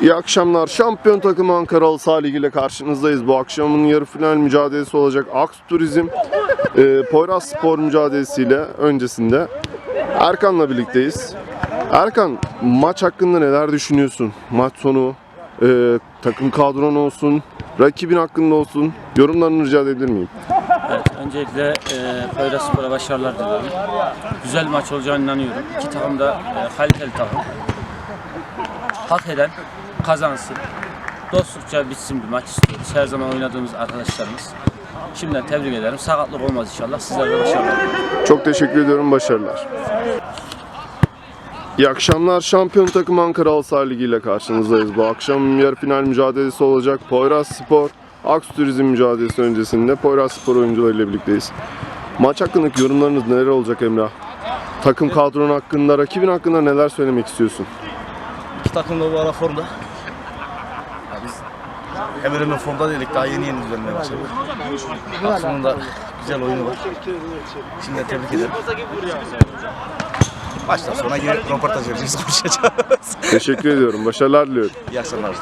İyi akşamlar. Şampiyon takımı Ankara Halı Saha ile karşınızdayız. Bu akşamın yarı final mücadelesi olacak. Aks Turizm, e, Poyraz Spor mücadelesiyle öncesinde Erkan'la birlikteyiz. Erkan, maç hakkında neler düşünüyorsun? Maç sonu, e, takım kadron olsun, rakibin hakkında olsun. Yorumlarını rica edebilir miyim? Evet, öncelikle e, Poyraz Spor'a başarılar diliyorum. Güzel maç olacağına inanıyorum. İki takım da e, kaliteli takım. Hak eden kazansın. Dostlukça bitsin bir maç istiyoruz. Her zaman oynadığımız arkadaşlarımız. Şimdiden tebrik ederim. Sakatlık olmaz inşallah. Sizlere de başarılar. Çok teşekkür ediyorum. Başarılar. İyi akşamlar. Şampiyon takım Ankara Halı Saha Ligi ile karşınızdayız. Bu akşam yarı final mücadelesi olacak. Poyraz Spor, Aks Turizm mücadelesi öncesinde Poyraz Spor oyuncularıyla birlikteyiz. Maç hakkındaki yorumlarınız neler olacak Emrah? Takım kadron hakkında, rakibin hakkında neler söylemek istiyorsun? İki takım da bu ara formda. Ya biz hemen hemen formda değildik. Daha yeni yeni düzenlemeye başladık. Aksım'ın da güzel oyunu var. Şimdi tebrik ederim. Baştan sonra yine röportaj vereceğiz, konuşacağız. Teşekkür ediyorum. Başarılar diliyorum. İyi akşamlar.